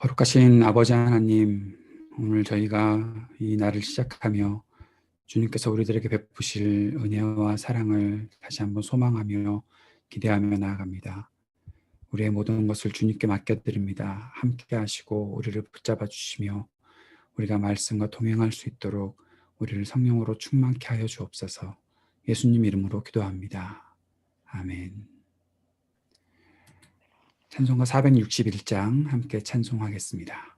거룩하신 아버지 하나님, 오늘 저희가 이 날을 시작하며 주님께서 우리들에게 베푸실 은혜와 사랑을 다시 한번 소망하며 기대하며 나아갑니다. 우리의 모든 것을 주님께 맡겨드립니다. 함께 하시고 우리를 붙잡아 주시며 우리가 말씀과 동행할 수 있도록 우리를 성령으로 충만케 하여 주옵소서 예수님 이름으로 기도합니다. 아멘. 찬송가 461장 함께 찬송하겠습니다.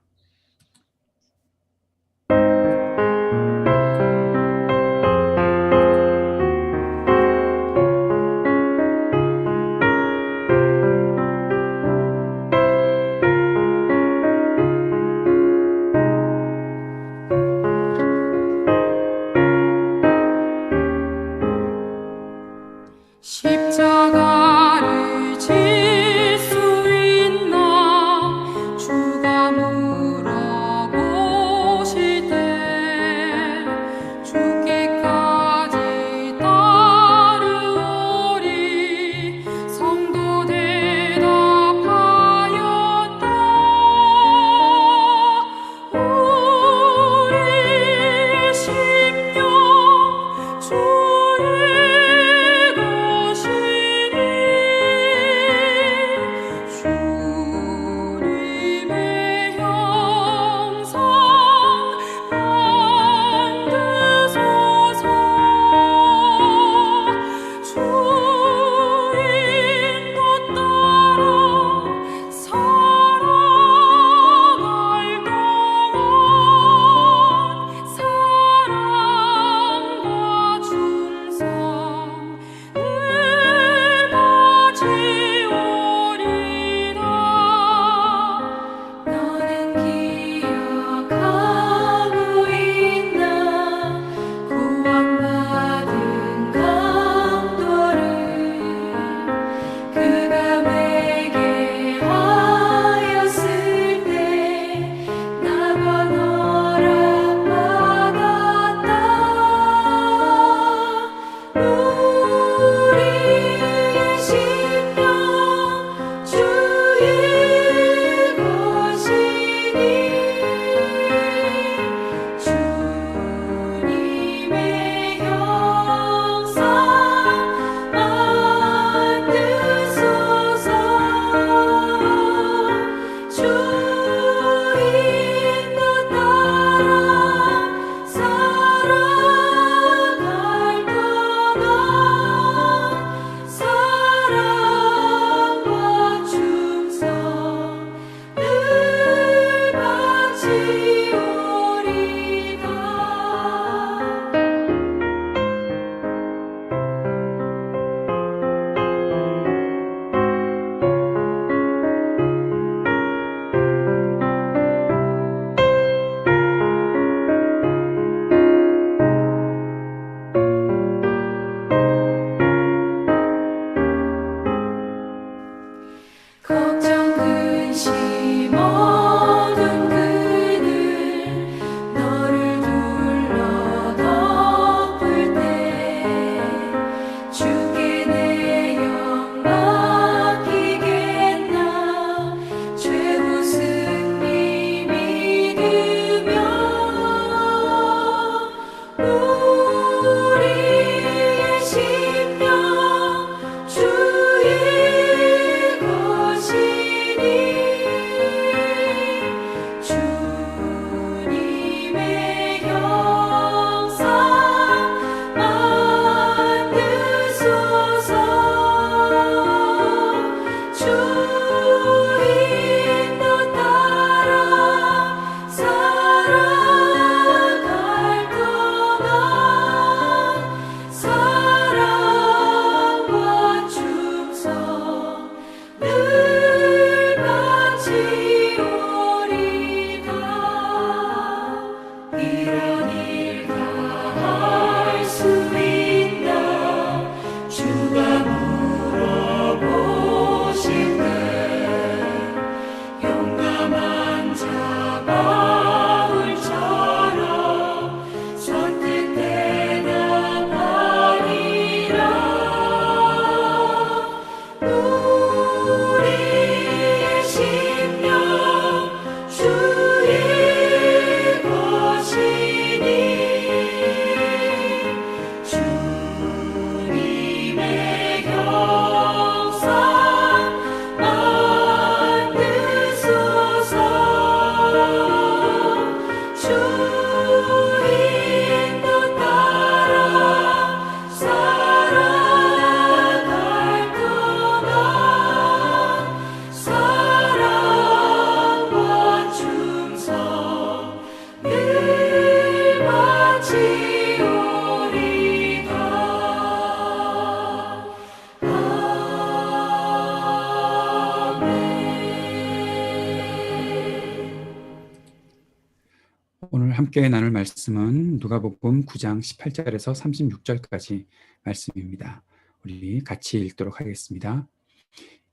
누가복음 9장 18절에서 36절까지 말씀입니다. 우리 같이 읽도록 하겠습니다.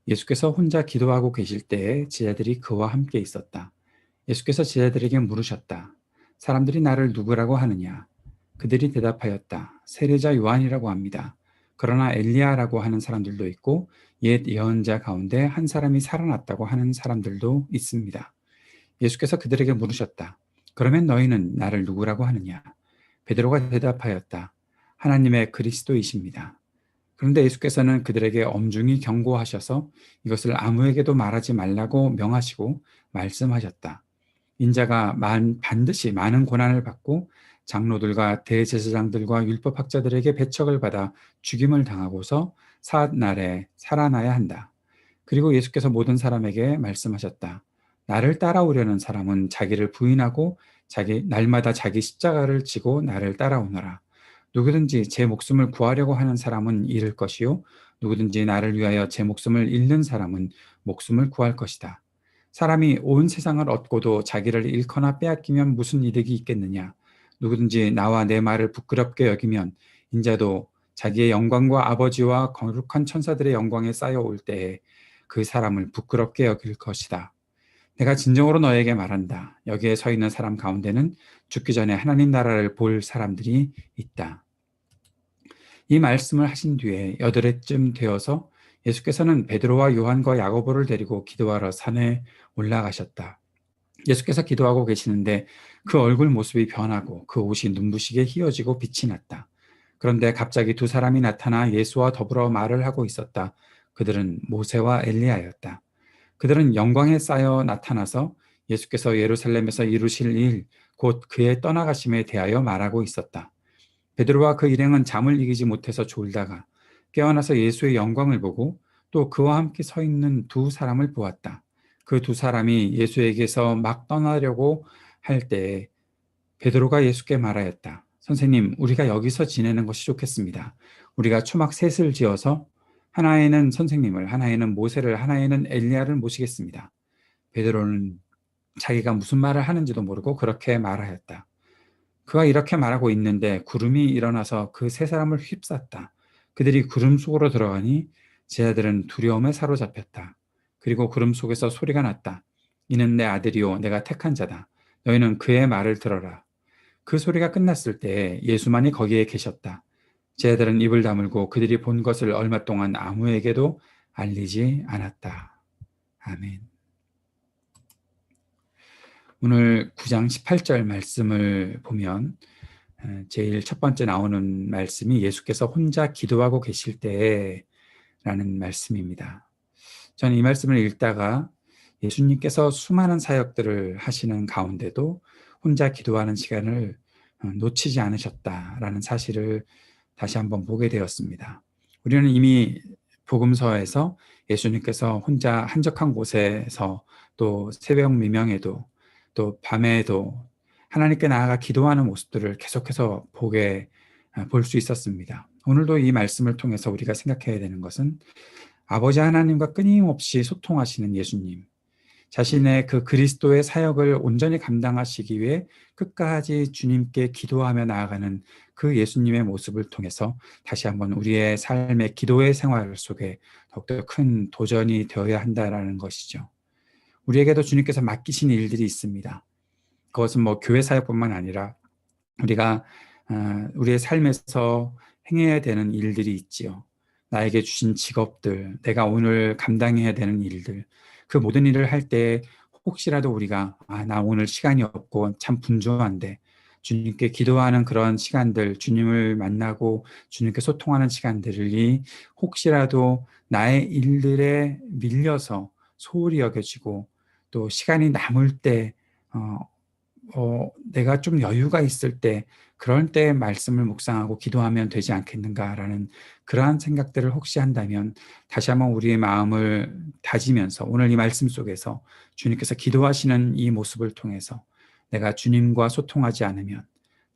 예수께서 혼자 기도하고 계실 때에 제자들이 그와 함께 있었다. 예수께서 제자들에게 물으셨다. 사람들이 나를 누구라고 하느냐? 그들이 대답하였다. 세례자 요한이라고 합니다. 그러나 엘리야라고 하는 사람들도 있고 옛 예언자 가운데 한 사람이 살아났다고 하는 사람들도 있습니다. 예수께서 그들에게 물으셨다. 그러면 너희는 나를 누구라고 하느냐? 베드로가 대답하였다. 하나님의 그리스도이십니다. 그런데 예수께서는 그들에게 엄중히 경고하셔서 이것을 아무에게도 말하지 말라고 명하시고 말씀하셨다. 인자가 만, 반드시 많은 고난을 받고 장로들과 대제사장들과 율법학자들에게 배척을 받아 죽임을 당하고서 사날에 살아나야 한다. 그리고 예수께서 모든 사람에게 말씀하셨다. 나를 따라오려는 사람은 자기를 부인하고 자기 날마다 자기 십자가를 지고 나를 따라오너라. 누구든지 제 목숨을 구하려고 하는 사람은 잃을 것이요 누구든지 나를 위하여 제 목숨을 잃는 사람은 목숨을 구할 것이다. 사람이 온 세상을 얻고도 자기를 잃거나 빼앗기면 무슨 이득이 있겠느냐? 누구든지 나와 내 말을 부끄럽게 여기면 인자도 자기의 영광과 아버지와 거룩한 천사들의 영광에 쌓여올 때에 그 사람을 부끄럽게 여길 것이다. 내가 진정으로 너에게 말한다. 여기에 서 있는 사람 가운데는 죽기 전에 하나님 나라를 볼 사람들이 있다. 이 말씀을 하신 뒤에 여드레쯤 되어서 예수께서는 베드로와 요한과 야고보를 데리고 기도하러 산에 올라가셨다. 예수께서 기도하고 계시는데 그 얼굴 모습이 변하고 그 옷이 눈부시게 휘어지고 빛이 났다. 그런데 갑자기 두 사람이 나타나 예수와 더불어 말을 하고 있었다. 그들은 모세와 엘리야였다. 그들은 영광에 쌓여 나타나서 예수께서 예루살렘에서 이루실 일, 곧 그의 떠나가심에 대하여 말하고 있었다. 베드로와 그 일행은 잠을 이기지 못해서 졸다가 깨어나서 예수의 영광을 보고 또 그와 함께 서 있는 두 사람을 보았다. 그 두 사람이 예수에게서 막 떠나려고 할 때에 베드로가 예수께 말하였다. 선생님, 우리가 여기서 지내는 것이 좋겠습니다. 우리가 초막 셋을 지어서 하나에는 선생님을, 하나에는 모세를, 하나에는 엘리야를 모시겠습니다. 베드로는 자기가 무슨 말을 하는지도 모르고 그렇게 말하였다. 그가 이렇게 말하고 있는데 구름이 일어나서 그 세 사람을 휩쌌다. 그들이 구름 속으로 들어가니 제자들은 두려움에 사로잡혔다. 그리고 구름 속에서 소리가 났다. 이는 내 아들이요 내가 택한 자다. 너희는 그의 말을 들어라. 그 소리가 끝났을 때 예수만이 거기에 계셨다. 제자들은 입을 다물고 그들이 본 것을 얼마 동안 아무에게도 알리지 않았다. 아멘. 오늘 9장 18절 말씀을 보면 제일 첫 번째 나오는 말씀이 예수께서 혼자 기도하고 계실 때라는 말씀입니다. 저는 이 말씀을 읽다가 예수님께서 수많은 사역들을 하시는 가운데도 혼자 기도하는 시간을 어, 놓치지 않으셨다라는 사실을 다시 한번 보게 되었습니다. 우리는 이미 복음서에서 예수님께서 혼자 한적한 곳에서 또 새벽 미명에도 또 밤에도 하나님께 나아가 기도하는 모습들을 계속해서 보게 어, 볼수 있었습니다. 오늘도 이 말씀을 통해서 우리가 생각해야 되는 것은 아버지 하나님과 끊임없이 소통하시는 예수님, 자신의 그 그리스도의 사역을 온전히 감당하시기 위해 끝까지 주님께 기도하며 나아가는 그 예수님의 모습을 통해서 다시 한번 우리의 삶의 기도의 생활 속에 더욱더 큰 도전이 되어야 한다라는 것이죠. 우리에게도 주님께서 맡기신 일들이 있습니다. 그것은 뭐 교회 사역뿐만 아니라 우리가 어, 우리의 삶에서 행해야 되는 일들이 있지요. 나에게 주신 직업들, 내가 오늘 감당해야 되는 일들, 그 모든 일을 할 때 혹시라도 우리가 아, 나 오늘 시간이 없고 참 분주한데 주님께 기도하는 그런 시간들, 주님을 만나고 주님께 소통하는 시간들이 혹시라도 나의 일들에 밀려서 소홀히 여겨지고 또 시간이 남을 때 어, 어, 내가 좀 여유가 있을 때 그럴 때 말씀을 묵상하고 기도하면 되지 않겠는가라는 그러한 생각들을 혹시 한다면 다시 한번 우리의 마음을 다지면서 오늘 이 말씀 속에서 주님께서 기도하시는 이 모습을 통해서 내가 주님과 소통하지 않으면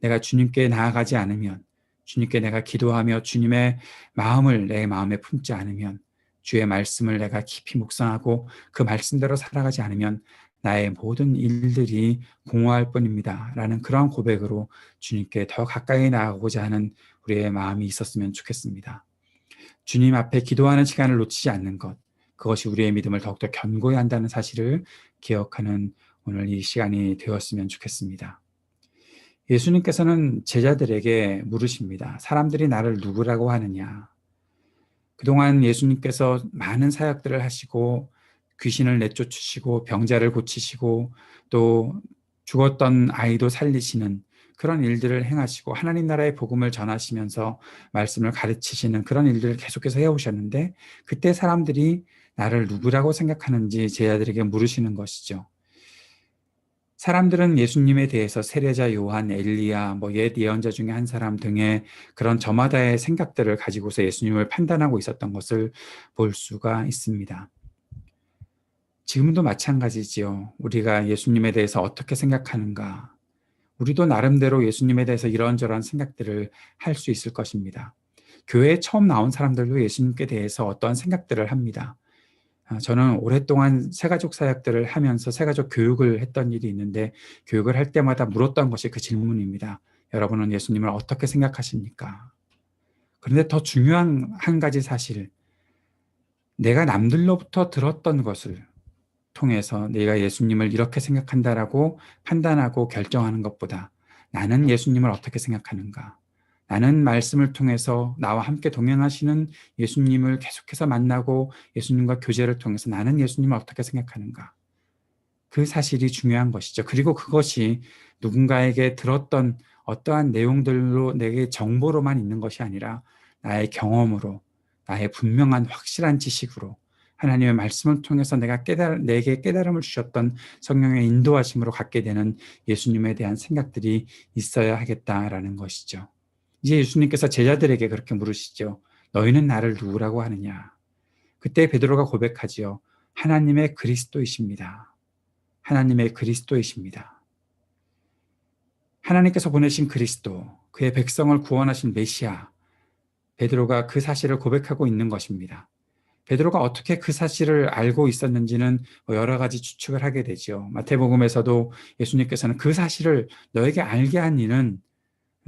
내가 주님께 나아가지 않으면 주님께 내가 기도하며 주님의 마음을 내 마음에 품지 않으면 주의 말씀을 내가 깊이 묵상하고 그 말씀대로 살아가지 않으면 나의 모든 일들이 공허할 뿐입니다. 라는 그러한 고백으로 주님께 더 가까이 나아가고자 하는 우리의 마음이 있었으면 좋겠습니다. 주님 앞에 기도하는 시간을 놓치지 않는 것, 그것이 우리의 믿음을 더욱더 견고히 한다는 사실을 기억하는 오늘 이 시간이 되었으면 좋겠습니다. 예수님께서는 제자들에게 물으십니다. 사람들이 나를 누구라고 하느냐? 그동안 예수님께서 많은 사역들을 하시고 귀신을 내쫓으시고 병자를 고치시고 또 죽었던 아이도 살리시는 그런 일들을 행하시고 하나님 나라의 복음을 전하시면서 말씀을 가르치시는 그런 일들을 계속해서 해오셨는데 그때 사람들이 나를 누구라고 생각하는지 제자들에게 물으시는 것이죠. 사람들은 예수님에 대해서 세례자 요한, 엘리야, 뭐 옛 예언자 중에 한 사람 등의 그런 저마다의 생각들을 가지고서 예수님을 판단하고 있었던 것을 볼 수가 있습니다. 지금도 마찬가지지요. 우리가 예수님에 대해서 어떻게 생각하는가? 우리도 나름대로 예수님에 대해서 이런저런 생각들을 할 수 있을 것입니다. 교회에 처음 나온 사람들도 예수님께 대해서 어떠한 생각들을 합니다. 아, 저는 오랫동안 새가족 사역들을 하면서 새가족 교육을 했던 일이 있는데 교육을 할 때마다 물었던 것이 그 질문입니다. 여러분은 예수님을 어떻게 생각하십니까? 그런데 더 중요한 한 가지 사실, 내가 남들로부터 들었던 것을 통해서 내가 예수님을 이렇게 생각한다라고 판단하고 결정하는 것보다 나는 예수님을 어떻게 생각하는가? 나는 말씀을 통해서 나와 함께 동행하시는 예수님을 계속해서 만나고 예수님과 교제를 통해서 나는 예수님을 어떻게 생각하는가? 그 사실이 중요한 것이죠. 그리고 그것이 누군가에게 들었던 어떠한 내용들로 내게 정보로만 있는 것이 아니라 나의 경험으로, 나의 분명한 확실한 지식으로 하나님의 말씀을 통해서 내가 깨달, 내게 깨달음을 주셨던 성령의 인도하심으로 갖게 되는 예수님에 대한 생각들이 있어야 하겠다라는 것이죠. 이제 예수님께서 제자들에게 그렇게 물으시죠. 너희는 나를 누구라고 하느냐? 그때 베드로가 고백하지요. 하나님의 그리스도이십니다. 하나님의 그리스도이십니다. 하나님께서 보내신 그리스도, 그의 백성을 구원하신 메시아, 베드로가 그 사실을 고백하고 있는 것입니다. 베드로가 어떻게 그 사실을 알고 있었는지는 뭐 여러 가지 추측을 하게 되죠. 마태복음에서도 예수님께서는 그 사실을 너에게 알게 한 이는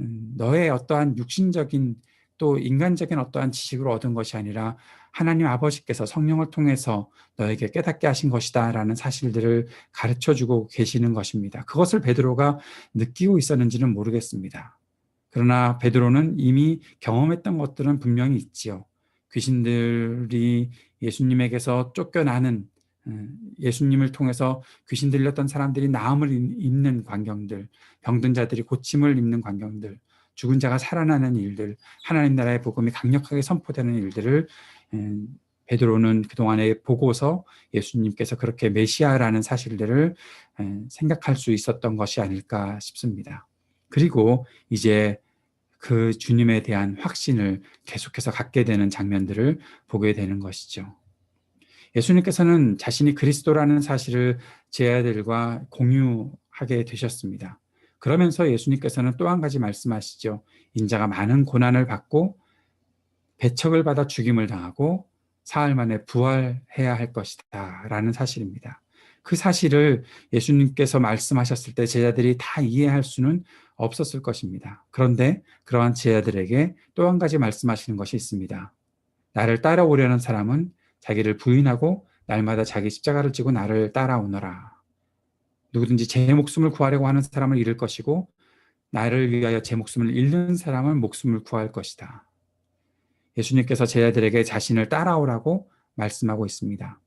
음, 너의 어떠한 육신적인 또 인간적인 어떠한 지식으로 얻은 것이 아니라 하나님 아버지께서 성령을 통해서 너에게 깨닫게 하신 것이다라는 사실들을 가르쳐 주고 계시는 것입니다. 그것을 베드로가 느끼고 있었는지는 모르겠습니다. 그러나 베드로는 이미 경험했던 것들은 분명히 있지요. 귀신들이 예수님에게서 쫓겨나는 음, 예수님을 통해서 귀신 들렸던 사람들이 나음을 입는 광경들, 병든 자들이 고침을 입는 광경들, 죽은 자가 살아나는 일들, 하나님 나라의 복음이 강력하게 선포되는 일들을 음, 베드로는 그동안에 보고서 예수님께서 그렇게 메시아라는 사실들을 음, 생각할 수 있었던 것이 아닐까 싶습니다. 그리고 이제 그 주님에 대한 확신을 계속해서 갖게 되는 장면들을 보게 되는 것이죠. 예수님께서는 자신이 그리스도라는 사실을 제 아들과 공유하게 되셨습니다. 그러면서 예수님께서는 또 한 가지 말씀하시죠. 인자가 많은 고난을 받고 배척을 받아 죽임을 당하고 사흘 만에 부활해야 할 것이다. 라는 사실입니다. 그 사실을 예수님께서 말씀하셨을 때 제자들이 다 이해할 수는 없었을 것입니다. 그런데 그러한 제자들에게 또 한 가지 말씀하시는 것이 있습니다. 나를 따라오려는 사람은 자기를 부인하고 날마다 자기 십자가를 지고 나를 따라오너라. 누구든지 제 목숨을 구하려고 하는 사람을 잃을 것이고 나를 위하여 제 목숨을 잃는 사람은 목숨을 구할 것이다. 예수님께서 제자들에게 자신을 따라오라고 말씀하고 있습니다.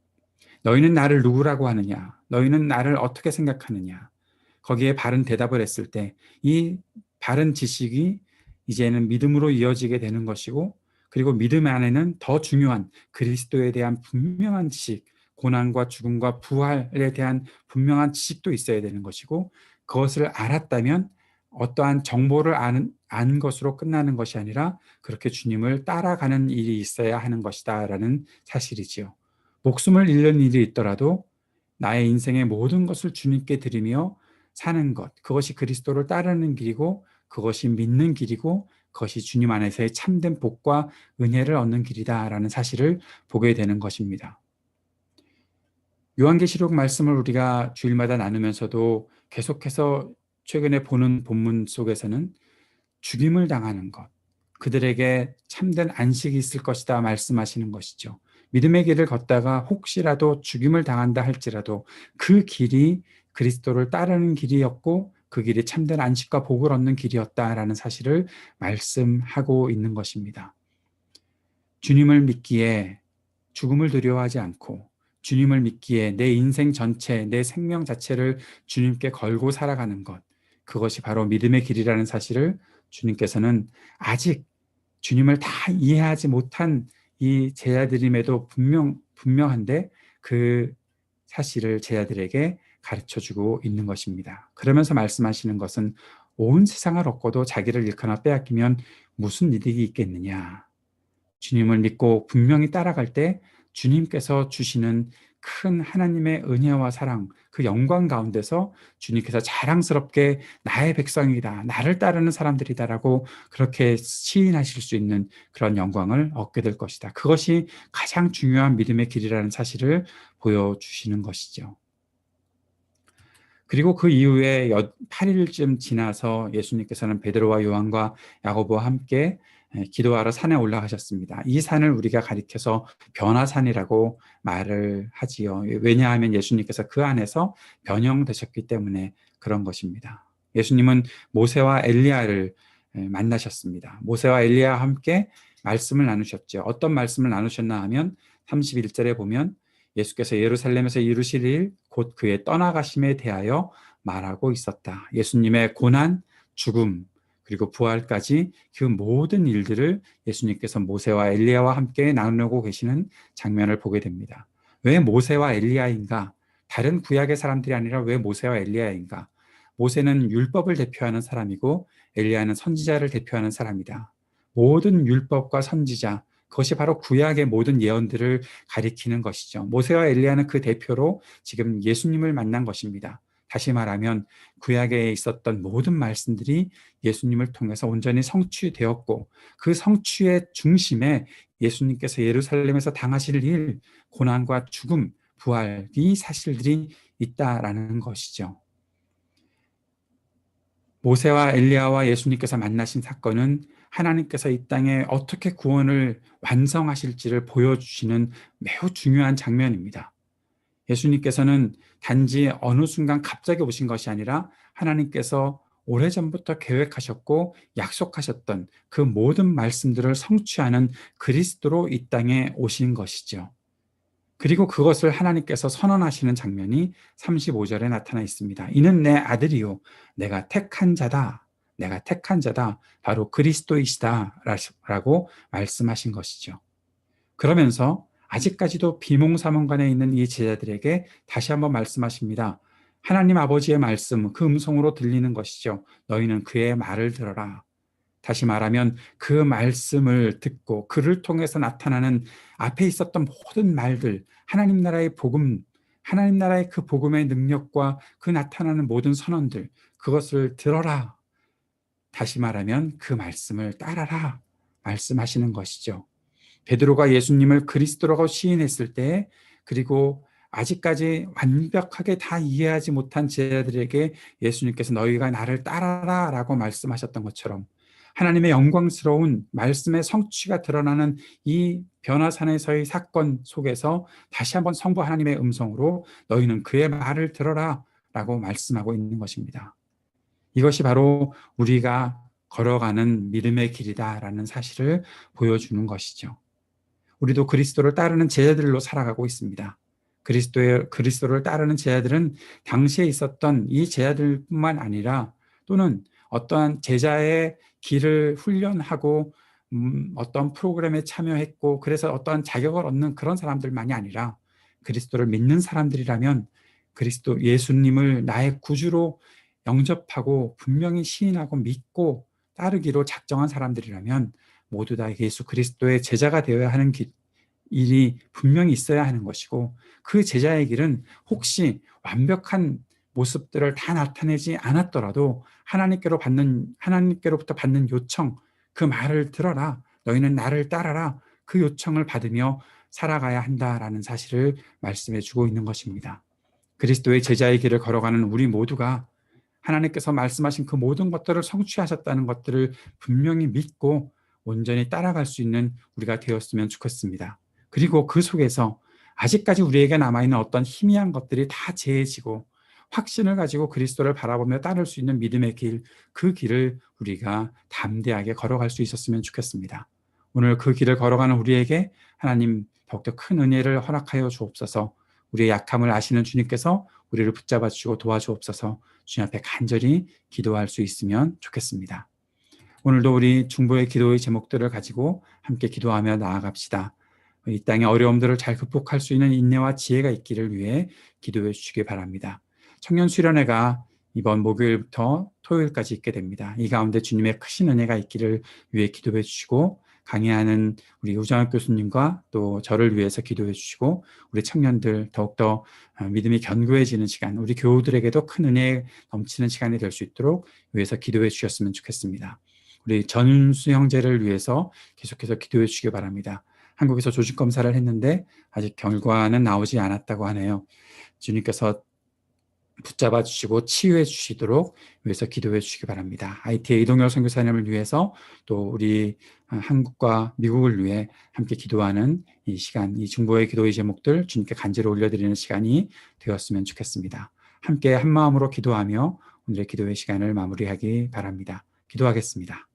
너희는 나를 누구라고 하느냐? 너희는 나를 어떻게 생각하느냐? 거기에 바른 대답을 했을 때 이 바른 지식이 이제는 믿음으로 이어지게 되는 것이고 그리고 믿음 안에는 더 중요한 그리스도에 대한 분명한 지식, 고난과 죽음과 부활에 대한 분명한 지식도 있어야 되는 것이고 그것을 알았다면 어떠한 정보를 아는, 아는 것으로 끝나는 것이 아니라 그렇게 주님을 따라가는 일이 있어야 하는 것이다 라는 사실이지요. 목숨을 잃는 일이 있더라도 나의 인생의 모든 것을 주님께 드리며 사는 것, 그것이 그리스도를 따르는 길이고 그것이 믿는 길이고 그것이 주님 안에서의 참된 복과 은혜를 얻는 길이다라는 사실을 보게 되는 것입니다. 요한계시록 말씀을 우리가 주일마다 나누면서도 계속해서 최근에 보는 본문 속에서는 죽임을 당하는 것, 그들에게 참된 안식이 있을 것이다 말씀하시는 것이죠. 믿음의 길을 걷다가 혹시라도 죽임을 당한다 할지라도 그 길이 그리스도를 따르는 길이었고 그 길이 참된 안식과 복을 얻는 길이었다라는 사실을 말씀하고 있는 것입니다. 주님을 믿기에 죽음을 두려워하지 않고 주님을 믿기에 내 인생 전체, 내 생명 자체를 주님께 걸고 살아가는 것, 그것이 바로 믿음의 길이라는 사실을 주님께서는 아직 주님을 다 이해하지 못한 이 제자들임에도 분명, 분명한데 그 사실을 제자들에게 가르쳐 주고 있는 것입니다. 그러면서 말씀하시는 것은 온 세상을 얻고도 자기를 잃거나 빼앗기면 무슨 이득이 있겠느냐. 주님을 믿고 분명히 따라갈 때 주님께서 주시는 큰 하나님의 은혜와 사랑, 그 영광 가운데서 주님께서 자랑스럽게 나의 백성이다, 나를 따르는 사람들이다라고 그렇게 시인하실 수 있는 그런 영광을 얻게 될 것이다. 그것이 가장 중요한 믿음의 길이라는 사실을 보여주시는 것이죠. 그리고 그 이후에 8일쯤 지나서 예수님께서는 베드로와 요한과 야고보와 함께 예, 기도하러 산에 올라가셨습니다. 이 산을 우리가 가리켜서 변화산이라고 말을 하지요. 왜냐하면 예수님께서 그 안에서 변형되셨기 때문에 그런 것입니다. 예수님은 모세와 엘리야를 예, 만나셨습니다. 모세와 엘리야와 함께 말씀을 나누셨죠. 어떤 말씀을 나누셨나 하면 31절에 보면 예수께서 예루살렘에서 이루실 일, 곧 그의 떠나가심에 대하여 말하고 있었다. 예수님의 고난, 죽음, 그리고 부활까지 그 모든 일들을 예수님께서 모세와 엘리야와 함께 나누고 계시는 장면을 보게 됩니다. 왜 모세와 엘리야인가? 다른 구약의 사람들이 아니라 왜 모세와 엘리야인가? 모세는 율법을 대표하는 사람이고 엘리야는 선지자를 대표하는 사람이다. 모든 율법과 선지자, 그것이 바로 구약의 모든 예언들을 가리키는 것이죠. 모세와 엘리야는 그 대표로 지금 예수님을 만난 것입니다. 다시 말하면 구약에 있었던 모든 말씀들이 예수님을 통해서 온전히 성취되었고 그 성취의 중심에 예수님께서 예루살렘에서 당하실 일, 고난과 죽음, 부활 이 사실들이 있다라는 것이죠. 모세와 엘리야와 예수님께서 만나신 사건은 하나님께서 이 땅에 어떻게 구원을 완성하실지를 보여주시는 매우 중요한 장면입니다. 예수님께서는 단지 어느 순간 갑자기 오신 것이 아니라 하나님께서 오래전부터 계획하셨고 약속하셨던 그 모든 말씀들을 성취하는 그리스도로 이 땅에 오신 것이죠. 그리고 그것을 하나님께서 선언하시는 장면이 35절에 나타나 있습니다. 이는 내 아들이요. 내가 택한 자다. 내가 택한 자다. 바로 그리스도이시다. 라고 말씀하신 것이죠. 그러면서 아직까지도 비몽사몽간에 있는 이 제자들에게 다시 한번 말씀하십니다. 하나님 아버지의 말씀, 그 음성으로 들리는 것이죠. 너희는 그의 말을 들어라. 다시 말하면 그 말씀을 듣고 그를 통해서 나타나는 앞에 있었던 모든 말들, 하나님 나라의 복음, 하나님 나라의 그 복음의 능력과 그 나타나는 모든 선언들, 그것을 들어라. 다시 말하면 그 말씀을 따라라. 말씀하시는 것이죠. 베드로가 예수님을 그리스도라고 시인했을 때 그리고 아직까지 완벽하게 다 이해하지 못한 제자들에게 예수님께서 너희가 나를 따라라 라고 말씀하셨던 것처럼 하나님의 영광스러운 말씀의 성취가 드러나는 이 변화산에서의 사건 속에서 다시 한번 성부 하나님의 음성으로 너희는 그의 말을 들어라 라고 말씀하고 있는 것입니다. 이것이 바로 우리가 걸어가는 믿음의 길이다라는 사실을 보여주는 것이죠. 우리도 그리스도를 따르는 제자들로 살아가고 있습니다. 그리스도의 그리스도를 따르는 제자들은 당시에 있었던 이 제자들뿐만 아니라 또는 어떠한 제자의 길을 훈련하고 음, 어떤 프로그램에 참여했고 그래서 어떠한 자격을 얻는 그런 사람들만이 아니라 그리스도를 믿는 사람들이라면 그리스도 예수님을 나의 구주로 영접하고 분명히 시인하고 믿고 따르기로 작정한 사람들이라면 모두 다 예수 그리스도의 제자가 되어야 하는 길, 일이 분명히 있어야 하는 것이고 그 제자의 길은 혹시 완벽한 모습들을 다 나타내지 않았더라도 하나님께로 받는 하나님께로부터 받는 요청 그 말을 들어라 너희는 나를 따라라 그 요청을 받으며 살아가야 한다라는 사실을 말씀해 주고 있는 것입니다. 그리스도의 제자의 길을 걸어가는 우리 모두가 하나님께서 말씀하신 그 모든 것들을 성취하셨다는 것들을 분명히 믿고 온전히 따라갈 수 있는 우리가 되었으면 좋겠습니다. 그리고 그 속에서 아직까지 우리에게 남아있는 어떤 희미한 것들이 다 제해지고 확신을 가지고 그리스도를 바라보며 따를 수 있는 믿음의 길, 그 길을 우리가 담대하게 걸어갈 수 있었으면 좋겠습니다. 오늘 그 길을 걸어가는 우리에게 하나님 더욱더 큰 은혜를 허락하여 주옵소서 우리의 약함을 아시는 주님께서 우리를 붙잡아 주시고 도와주옵소서 주님 앞에 간절히 기도할 수 있으면 좋겠습니다. 오늘도 우리 중보의 기도의 제목들을 가지고 함께 기도하며 나아갑시다. 이 땅의 어려움들을 잘 극복할 수 있는 인내와 지혜가 있기를 위해 기도해 주시기 바랍니다. 청년 수련회가 이번 목요일부터 토요일까지 있게 됩니다. 이 가운데 주님의 크신 은혜가 있기를 위해 기도해 주시고 강의하는 우리 우정학 교수님과 또 저를 위해서 기도해 주시고 우리 청년들 더욱더 어, 믿음이 견고해지는 시간, 우리 교우들에게도 큰 은혜 넘치는 시간이 될 수 있도록 위해서 기도해 주셨으면 좋겠습니다. 우리 전수 형제를 위해서 계속해서 기도해 주시기 바랍니다. 한국에서 조직 검사를 했는데 아직 결과는 나오지 않았다고 하네요. 주님께서 붙잡아 주시고 치유해 주시도록 위해서 기도해 주시기 바랍니다. IT의 이동열 선교사님을 위해서 또 우리 아, 한국과 미국을 위해 함께 기도하는 이 시간, 이 중보의 기도의 제목들 주님께 간절히 올려드리는 시간이 되었으면 좋겠습니다. 함께 한 마음으로 기도하며 오늘의 기도의 시간을 마무리하기 바랍니다. 기도하겠습니다.